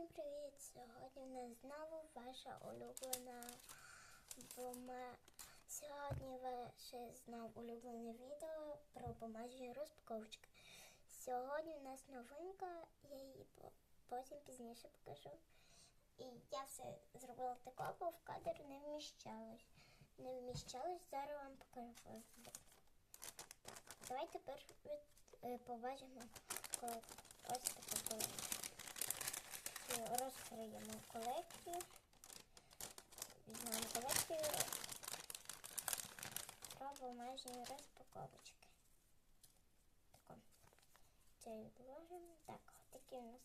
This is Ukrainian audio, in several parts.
Всім привіт! Сьогодні в нас знову ваша улюблена бома. Сьогодні ваше знову улюблене відео про бумажні розпаковочки. Сьогодні у нас новинка, я її потім пізніше покажу. І я все зробила тако, бо в кадр не вміщалось. Не вміщалось, зараз вам покажу. Так, давайте тепер е, побачимо ось таку колекцію. Розкриємо колекцію. Візьмемо колекцію про бумажні розпаковочки. Тако. Це відложимо. Так, такі у нас.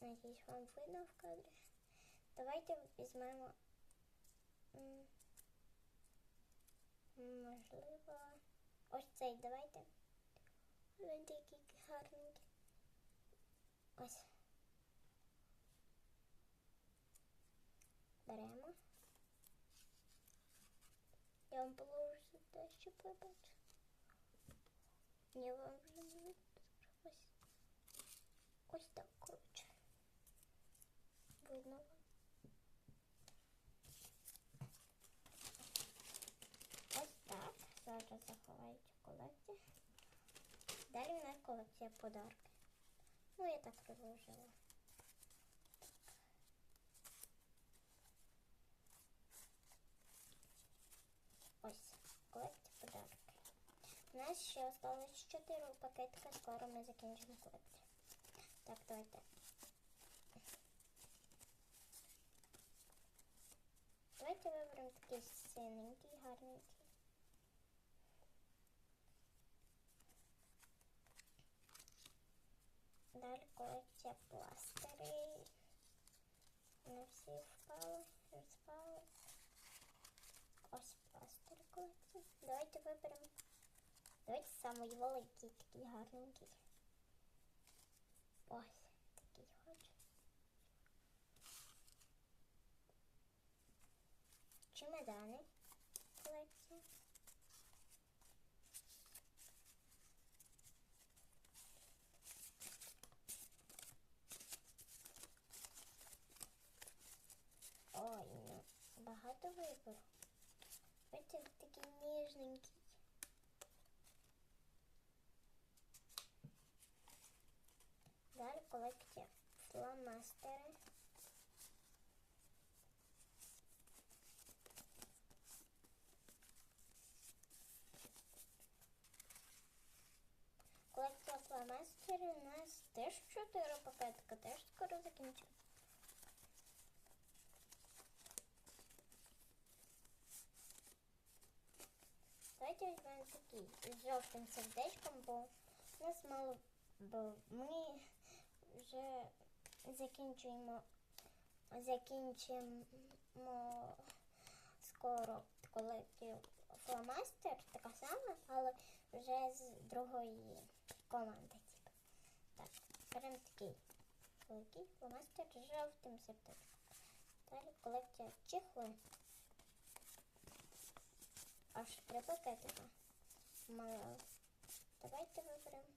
Надіюсь, вам видно в кадрі. Давайте візьмемо. Можливо. Ось цей давайте. Він такий гарненький. Ось. Беремо. Я вам положу щоб ви бачили. Ні, вам вже не видно. Ось. Ось так, коротше. Видно вам. Ось так. Зараз заховають колекцію. Далі у нас колекція подарки. Ну, я так розложила. Ось, колекція подарки. У нас ще осталось 4 пакетика, скоро ми закінчимо колекцію. Так, давайте. Давайте виберемо такий синенький, гарненький. Далі колекція пластирі. Не всі впали, розпали. Ось пластир колекція. Давайте виберемо. Давайте самий великий, такий гарненький. Ось такий хочу. Чемодани багато вибору. Ось такий ніжненький. Далі колекція фломастери. Колекція фломастерів у нас теж 4 пакетика, теж скоро закінчимо. Давайте візьмемо такий з жовтим сердечком, бо нас мало, бо ми вже закінчуємо, закінчимо скоро колекцію фломастер, така сама, але вже з другої команди. Типу. Так, беремо такий великий фломастер з жовтим сердечком. Далі колекція чехли. Аж три пакетика. Мало. Давайте виберемо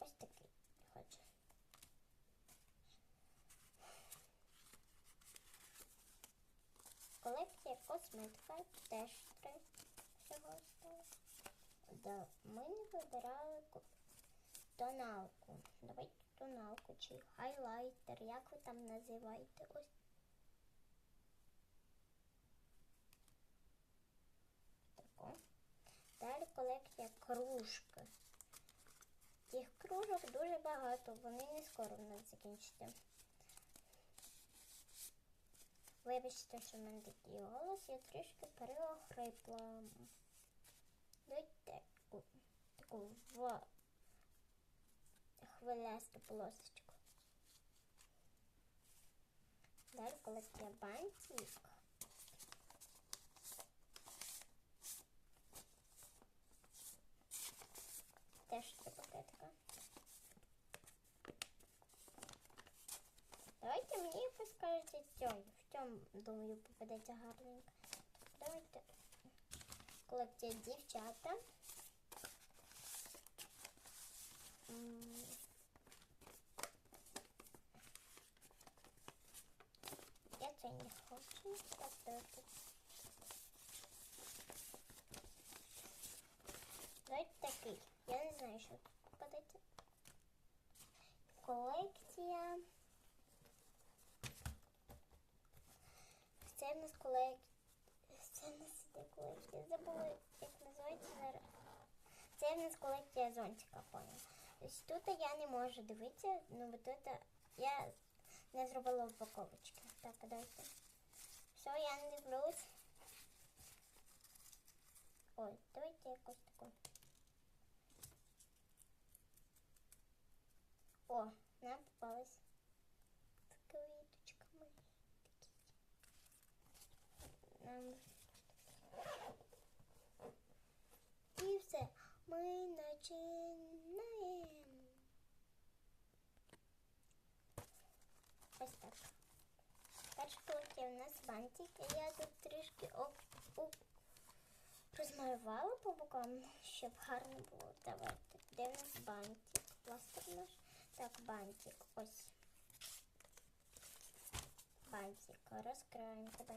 ось такий хочу. Колекція косметика теж три всього осталось. Ми не вибирали тоналку. Давайте тоналку чи хайлайтер, як ви там називаєте. Ось таку. Далі колекція кружки. Цих кружок дуже багато, вони не скоро в нас закінчаться. Вибачте, що в мене такий голос, я трішки переохрипла. Дайте таку, таку в хвилясту полосочку. Далі колекція бантик. теж три пакетика. Давайте мені ви скажете цьому. В цьому, думаю, попадеться гарненько. Давайте колекція дівчата. Я це не хочу. Поставити. Давайте такий. Я не знаю, що тут попадеться. Колекція. Це в нас колекція. Це в нас іде колекція. Забула, як називається зараз. Це в нас колекція зонтика, понял. Тобто тут я не можу дивитися, ну бо тут я не зробила упаковочки. Так, давайте. Все, я не дивлюсь. Ой, давайте якось таку. О, нам попалась квіточка моя. Нам і все. Ми починаємо. Ось так. Перша колекція у нас бантик. Я тут трішки оп, оп, розмалювала по бокам, щоб гарно було. Давайте. Де в нас бантик? Пластир наш. Так, бантик. Ось. Бантик. Розкраємо тебе.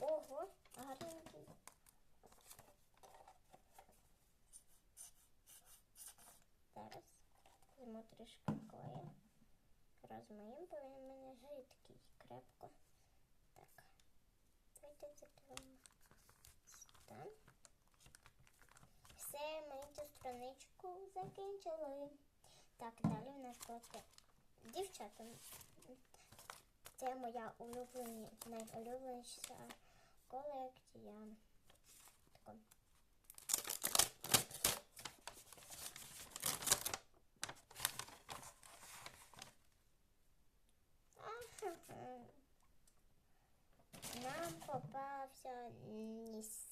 Ого, гарненький. Зараз візьму трішки клею. Розмиємо, бо він у мене жидкий, крепко. Так. Давайте закриємо. Так. Все, ми страничку закінчили. Так, далі в нас колекція. Дівчата, це моя улюблені, найулюбленіша колекція. Ага. Нам попався ніс.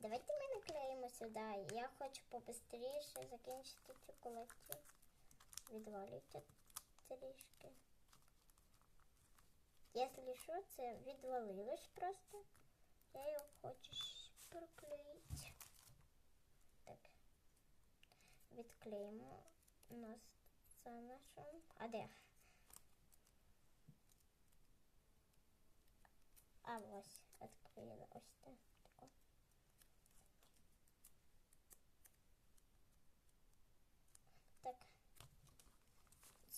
Давайте ми наклеїмо сюди. Я хочу побистріше закінчити цю колекцію. Відвалюйте трішки. Якщо що, це відвалилось просто. Я його хочу проклеїти. Так. Відклеїмо нас це нашу. А де? А ось, відклеїли ось. Так.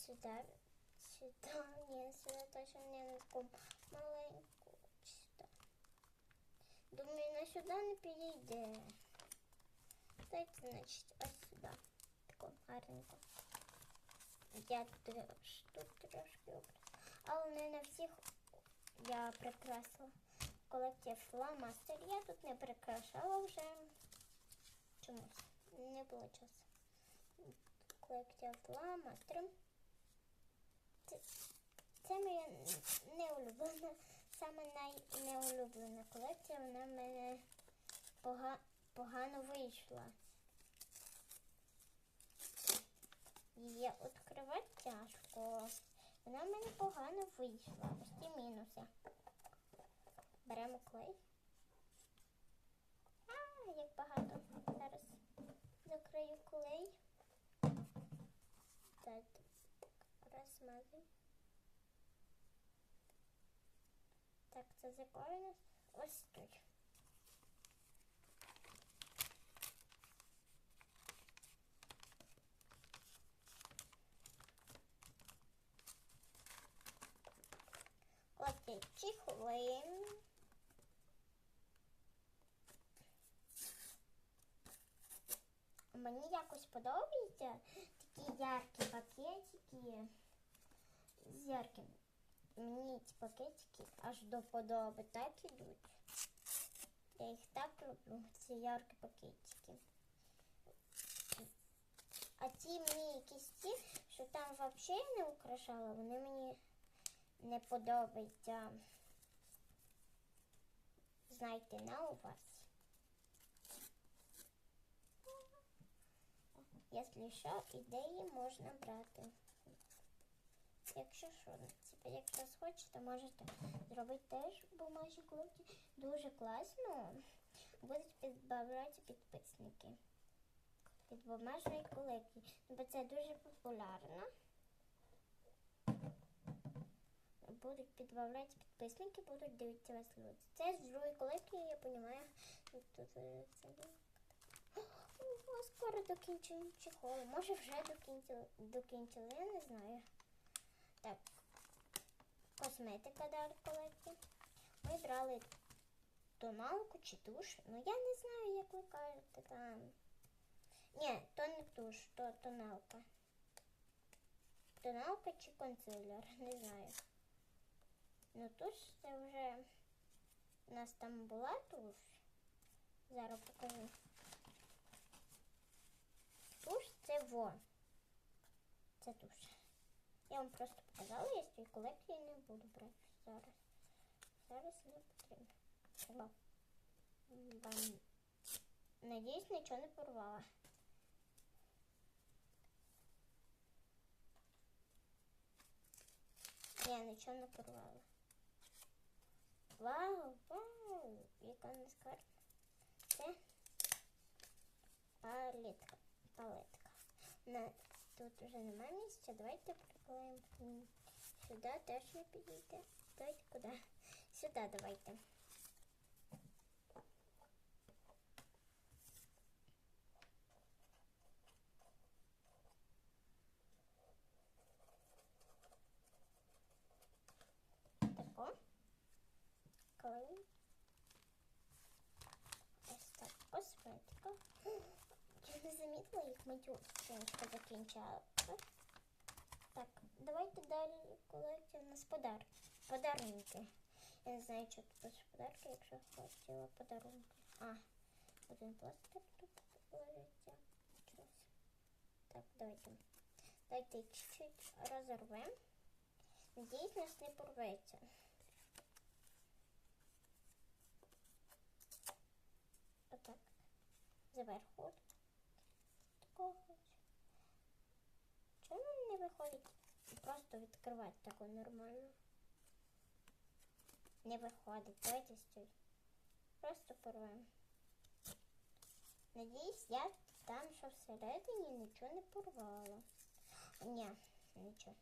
Сюда. Сюда. Ні, сюди точно не наском. Маленьку. Сюди. Думаю, на сюди не підійде. Дайте, значить, ось сюди. Тако гарненько. Я трош, тут трошки образ. Але не на всіх я прикрасила. Колекція фломастер. Я тут не прикрашала вже чомусь. Не було часу. Колекція фломастер. Це, моя неулюблена, саме найнеулюблена колекція. Вона в мене пога, погано вийшла. Її відкривати тяжко. Вона в мене погано вийшла. Ті мінуси. Беремо клей. А, як багато. Зараз закрию клей. Так, розмазуй. Так, це з якої у нас? Ось тут. Окей, чехли. Мені якось подобається такі яркі пакетики з ярким. Мені ці пакетики аж до подоби так ідуть. Я їх так люблю, ці яркі пакетики. А ті мені якісь ті, що там взагалі не украшала, вони мені не подобається. Знайте на увазі. Якщо що, ідеї можна брати. Якщо що, типу, якщо схочете, можете зробити теж бумажні кулки. Дуже класно. Будуть підбавляти підписники від бумажної колекції. Бо це дуже популярно. будуть підбавляти підписники, будуть дивитися вас люди. Це з другої колекції, я розумію. Тут е, це. О, скоро докінчимо чехол. Може вже докінчили, докінчили, я не знаю. Так. Косметика далі колекції. Ми брали тоналку чи туш. Ну я не знаю, як ви кажете там. Ні, то не туш, то тоналка. Тоналка чи консилер, не знаю. Ну туш це вже у нас там була туш. Зараз покажу. Туш це во. Це туш. Я вам просто показала, я з цієї колекції не буду брати зараз. Зараз не потрібно. Треба. Вам. Надіюсь, нічого не порвала. Ні, нічого не порвала. Вау, вау, яка не скарб. Це палетка. Палетка. На, тут вже немає місця. Давайте приклеїмо сюди, теж не підійде. Давайте куди? Сюди давайте. Тако. Клеїмо. Ось так, косметика. Не замітила, як закінчала. Так, давайте далі колекція у нас подар... подарунки. Я не знаю, що тут пише подарки, якщо хотіла подарунки. А, один пластик тут лежиться. Так, давайте. Давайте чуть-чуть розорвемо. Надіюсь, нас не порветься. Отак. Зверху. Хочу. Чому не виходить просто відкривати таку нормально? Не виходить. Давайте стій. Просто порвемо. Надіюсь, я там, що всередині нічого не порвала. Ні, нічого.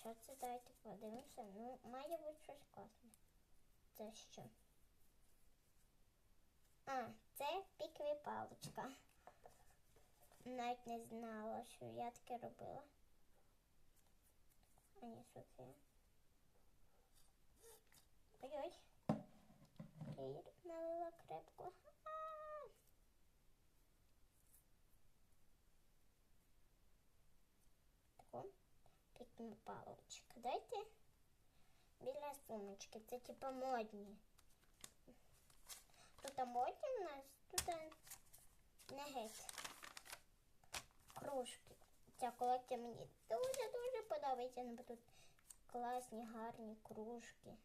Що це давайте подивимося? Ну, має бути щось класне. Це що? А, це пікві паличка. Навіть не знала, що я таке робила. А ні, Софія. Ой-ой. Кір налила крепко. А! Тако. Пікну паличка. Дайте біля сумочки. Це типа модні. Тут модні у нас, тут не геть. Кружки. Ця колекція мені дуже-дуже подобається. Ну, бо тут класні, гарні кружки.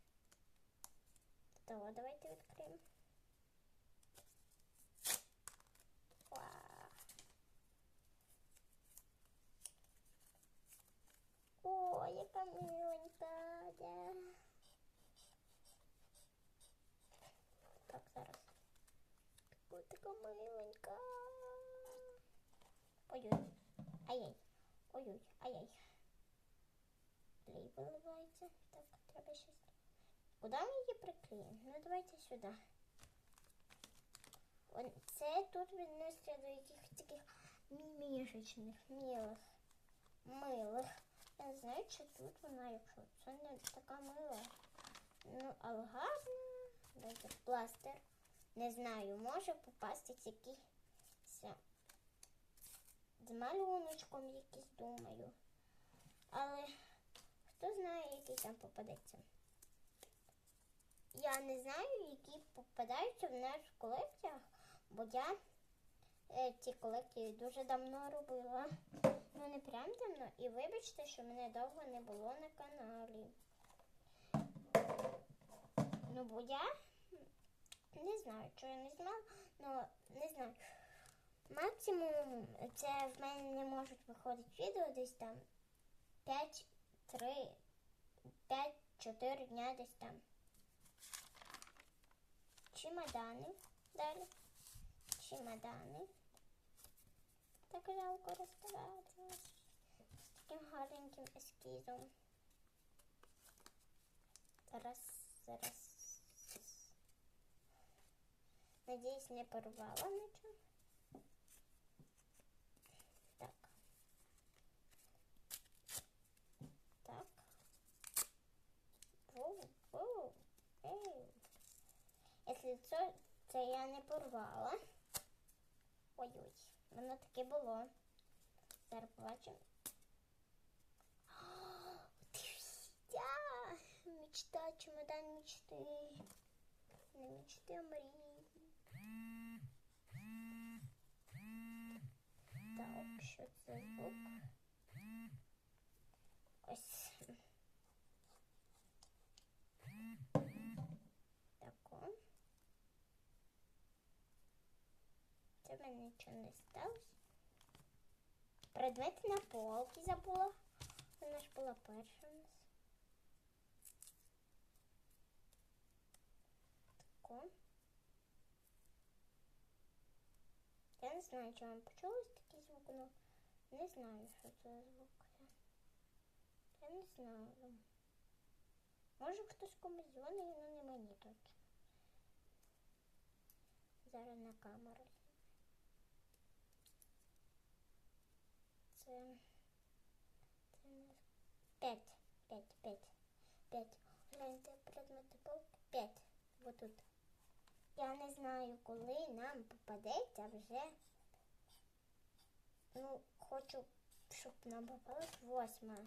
То давайте відкриємо. Вау. О, яка миленька. Да. Так, зараз. Ось така миленька. Ой-ой. Ай-яй. Ой-ой, ай-яй. Клей виливається. Так, треба щось. Куди ми її приклеїмо? Ну, давайте сюди. Це тут відноситься до якихось таких мімішечних, милих, милих. Я знаю, чи тут вона, якщо це не така мила. Ну, але гарна. Пластир. Не знаю, може попастись якийсь з малюночком якийсь, думаю. Але хто знає, який там попадеться. Я не знаю, які попадаються в наших колекціях, бо я е, ці колекції дуже давно робила. Ну, не прям давно. І вибачте, що мене довго не було на каналі. Ну, бо я не знаю, що я не знала, але не знаю. Максимум це в мене не можуть виходити відео десь там 5, 3, 5, 4 дня десь там. Чемодани далі. Чемодани. Так жалко розставати з таким гарненьким ескізом. Раз, раз. Надіюсь, не порвала нічого. Так. Так. Воу, воу, ей. Це, це я не порвала. Ой-ой, воно таке було. Зараз побачимо. Дивіться! Мечта, чемодан мечти. Не мечти, а мрії. Так, що це звук? Ось. Тако. Це в мене нічого не сталося. Предмети на полки забула. Вона ж була перша у нас. Тако. Я не знаю, чи вам почулось такий звук, але не знаю, що це за звук. Я не знаю. Може хтось комусь дзвонить, але не мені точно. Зараз на камеру. Це. Це не п'ять. П'ять, п'ять, п'ять. Гляньте, предмети полки. П'ять. Вот тут. Я не знаю, коли нам попадеться вже. Ну, хочу, щоб нам попалась восьма.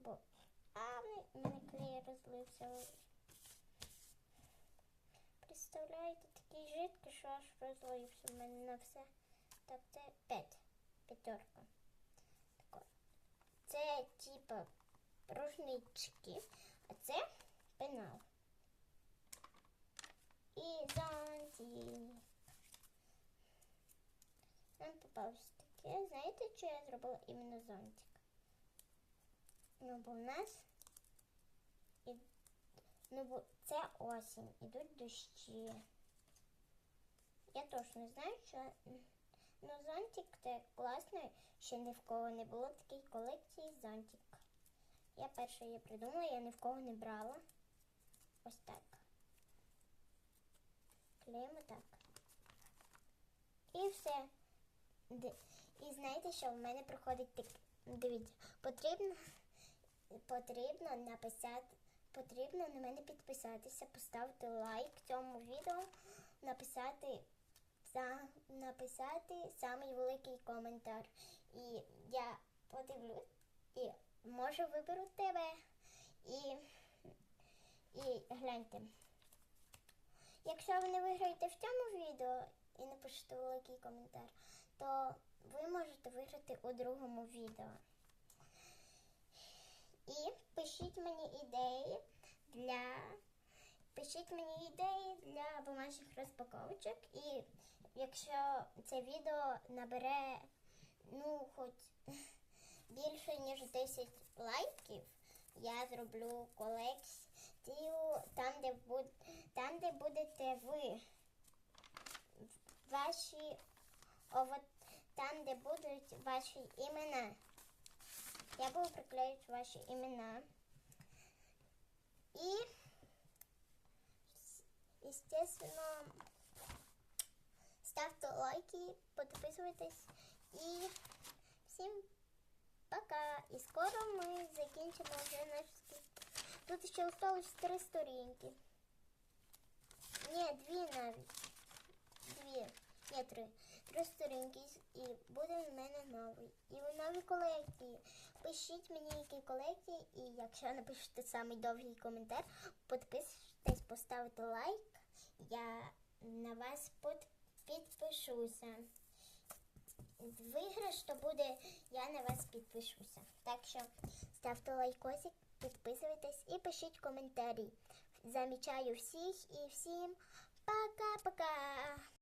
Бо. А, в мене клей розлився. Представляєте, такий жидкий, що аж розлився в мене на все. Так, це п'ять. П'ятерка. Це типа рушнички, а це пенал. І зонтик. Нам попалось таке. Знаєте, що я зробила іменно зонтик? Ну, бо в нас і... ну, бо це осінь, ідуть дощі. Я точно знаю, що ну, зонтик це класно, ще ні в кого не було такої колекції зонтик. Я перша її придумала, я ні в кого не брала. Ось так. Клеїмо так. І все. І знаєте, що в мене проходить так. Дивіться, потрібно, потрібно написати, потрібно на мене підписатися, поставити лайк цьому відео, написати, за, написати самий великий коментар. І я подивлюсь і може виберу тебе. І, і гляньте. Якщо ви не виграєте в цьому відео і напишете великий коментар, то ви можете виграти у другому відео. І пишіть мені ідеї для пишіть мені ідеї для бумажних розпаковочок. І якщо це відео набере ну хоч більше ніж 10 лайків, я зроблю колекцію там, де буд... там, де будете ви. Ваші там, де будуть ваші імена. Я буду приклеїти ваші імена. І, естественно, ставте лайки, підписуйтесь і всім пока. І скоро ми закінчимо вже наш скіп. Тут ще осталось три сторінки. Ні, дві навіть. Дві. Ні, три. Три сторінки і буде в мене новий. І ви нові колекції. Пишіть мені, які колекції, і якщо напишете самий довгий коментар, підписуйтесь, поставите лайк. Я на вас під- підпишуся. Виграш, то буде, я на вас підпишуся. Так що ставте лайкосик, підписуйтесь і пишіть коментарі. Замічаю всіх і всім пока-пока.